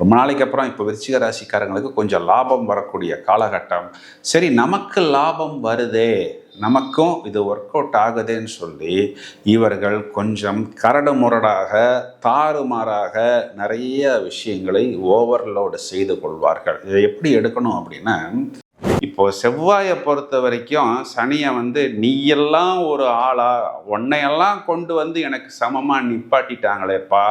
ரொம்ப நாளைக்கு அப்புறம் இப்போ விருச்சிக ராசிக்காரங்களுக்கு கொஞ்சம் லாபம் வரக்கூடிய காலகட்டம். சரி நமக்கு லாபம் வருதே. நமக்கும் இது ஒர்க் அவுட் ஆகுதுன்னு சொல்லி இவர்கள் கொஞ்சம் கரடு முரடாக தாறுமாறாக நிறைய விஷயங்களை ஓவர்லோடு செய்து கொள்வார்கள். இதை எப்படி எடுக்கணும் அப்படின்னா இப்போது செவ்வாயை பொறுத்த வரைக்கும் சனியை வந்து நீயெல்லாம் ஒரு ஆளா உன்னையெல்லாம் கொண்டு வந்து எனக்கு சமமாக நிப்பாட்டிட்டாங்களேப்பா.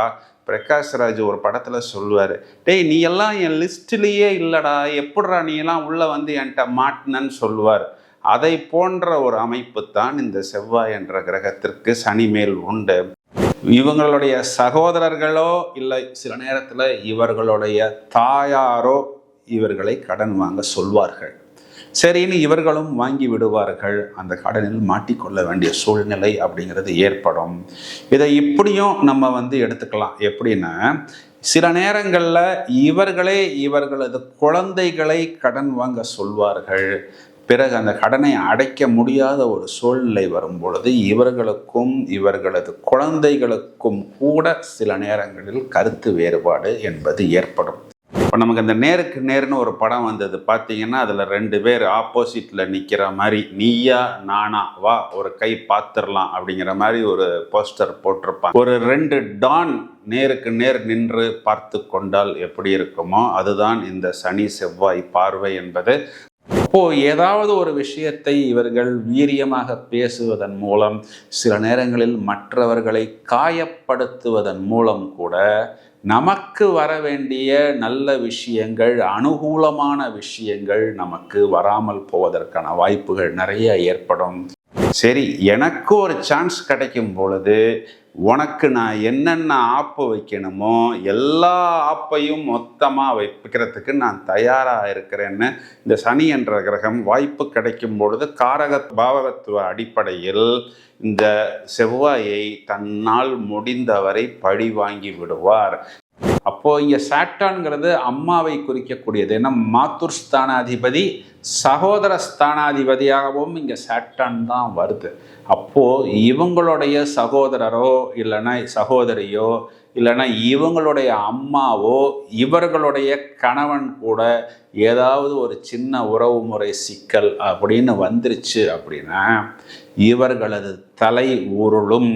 பிரகாஷ்ராஜ் ஒரு படத்தில் சொல்லுவார் டேய் நீ எல்லாம் என் லிஸ்ட்லேயே இல்லைடா எப்படிடா நீ எல்லாம் உள்ளே வந்து என்கிட்ட மாட்டினன்னு சொல்லுவார். அதை போன்ற ஒரு அமைப்பு தான் இந்த செவ்வாய் என்ற கிரகத்திற்கு சனி மேல் உண்டு. இவங்களுடைய சகோதரர்களோ இல்லை சில நேரத்தில் இவர்களுடைய தாயாரோ இவர்களை கடன் வாங்க சொல்வார்கள். சரின்னு இவர்களும் வாங்கி விடுவார்கள். அந்த கடனில் மாட்டிக்கொள்ள வேண்டிய சூழ்நிலை அப்படிங்கிறது ஏற்படும். இதை இப்படியும் நம்ம வந்து எடுத்துக்கலாம். எப்படின்னா சில நேரங்களில் இவர்களே இவர்களது குழந்தைகளை கடன் வாங்க சொல்வார்கள். பிறகு அந்த கடனை அடைக்க முடியாத ஒரு சூழ்நிலை வரும் பொழுது இவர்களுக்கும் இவர்களது குழந்தைகளுக்கும் கூட சில நேரங்களில் கருத்து வேறுபாடு என்பது ஏற்படும். இப்போ நமக்கு அந்த நேருக்கு நேர்னு ஒரு படம் வந்தது. பார்த்தீங்கன்னா அதில் ரெண்டு பேர் ஆப்போசிட்டில் நிற்கிற மாதிரி நீயா நானா வா ஒரு கை பார்த்துடலாம் அப்படிங்கிற மாதிரி ஒரு போஸ்டர் போட்டிருப்பாங்க. ஒரு ரெண்டு டான் நேருக்கு நேர் நின்று பார்த்து கொண்டால் எப்படி இருக்குமோ அதுதான் இந்த சனி செவ்வாய் பார்வை என்பது. இப்போ ஏதாவது ஒரு விஷயத்தை இவர்கள் வீரியமாக பேசுவதன் மூலம் சில நேரங்களில் மற்றவர்களை காயப்படுத்துவதன் மூலம் கூட நமக்கு வர வேண்டிய நல்ல விஷயங்கள் அனுகூலமான விஷயங்கள் நமக்கு வராமல் போவதற்கான வாய்ப்புகள் நிறைய ஏற்படும். சரி எனக்கு ஒரு சான்ஸ் கிடைக்கும் பொழுது உனக்கு நான் என்னென்ன ஆப்பு வைக்கணுமோ எல்லா ஆப்பையும் மொத்தமாக வைக்கிறதுக்கு நான் தயாராக இருக்கிறேன்னு இந்த சனி என்ற கிரகம் வாய்ப்பு கிடைக்கும் பொழுது காரக பாவகத்துவ அடிப்படையில் இந்த செவ்வாயை தன்னால் முடிந்தவரை பழி வாங்கி விடுவார். அப்போ இங்க சாட்டான்ங்கிறது அம்மாவை குறிக்கக்கூடியது. ஏன்னா மாத்தூர் ஸ்தானாதிபதி சகோதர ஸ்தானாதிபதியாகவும் இங்க சாட்டான் தான் வருது. அப்போ இவங்களுடைய சகோதரரோ இல்லைன்னா சகோதரியோ இல்லைன்னா இவங்களுடைய அம்மாவோ இவர்களுடைய கணவன் கூட ஏதாவது ஒரு சின்ன உறவு முறை சிக்கல் அப்படின்னு வந்துருச்சு அப்படின்னா இவர்களது தலை உருளும்